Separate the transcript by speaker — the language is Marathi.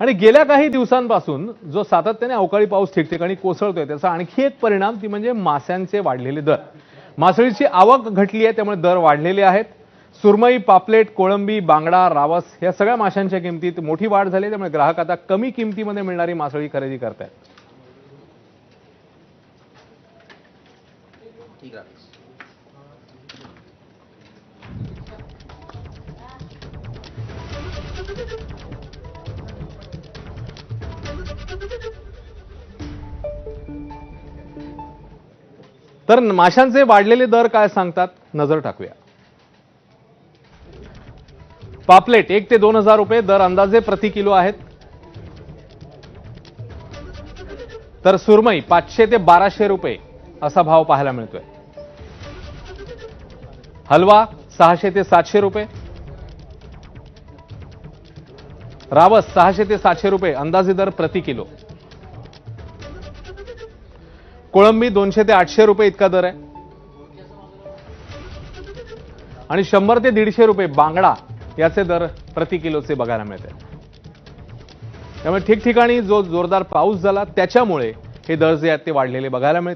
Speaker 1: आणि गेल्या काही दिवसांपासून जो सातत्याने अवकाळी पाऊस ठिकठिकाणी कोसळतोय त्याचा आणखी एक परिणाम ती म्हणजे माशांचे वाढलेले दर. मासळीची आवक घटली आहे त्यामुळे दर वाढलेले आहेत. सुरमई पापलेट कोळंबी बांगडा रावस या सगळ्या माशांच्या किमतीत मोठी वाढ झाली आहे, त्यामुळे ग्राहक आता कमी किमतीमध्ये मिळणारी मासळी खरेदी करतायत. तर माशांचे वाढलेले दर काय सांगतात? नजर टाकूया. पापलेट एक ते दोन हजार रुपये दर अंदाजे प्रति किलो आहेत. तर सुरमई पाचशे ते बाराशे रुपये असा भाव पाहायला मिळतोय. हलवा सहाशे ते सातशे रुपये. रावस सहाशे ते सातशे रुपये अंदाजे दर प्रति किलो. कोळंबी दोनशे ते आठशे रुपये इतका दर आहे. आणि शंभर ते दीडशे रुपये बांगडा याचे दर प्रति किलोचे बघायला मिळते. त्यामुळे ठिकठिकाणी जो जोरदार पाऊस झाला त्याच्यामुळे हे दर जे आहेत ते वाढलेले बघायला मिळते.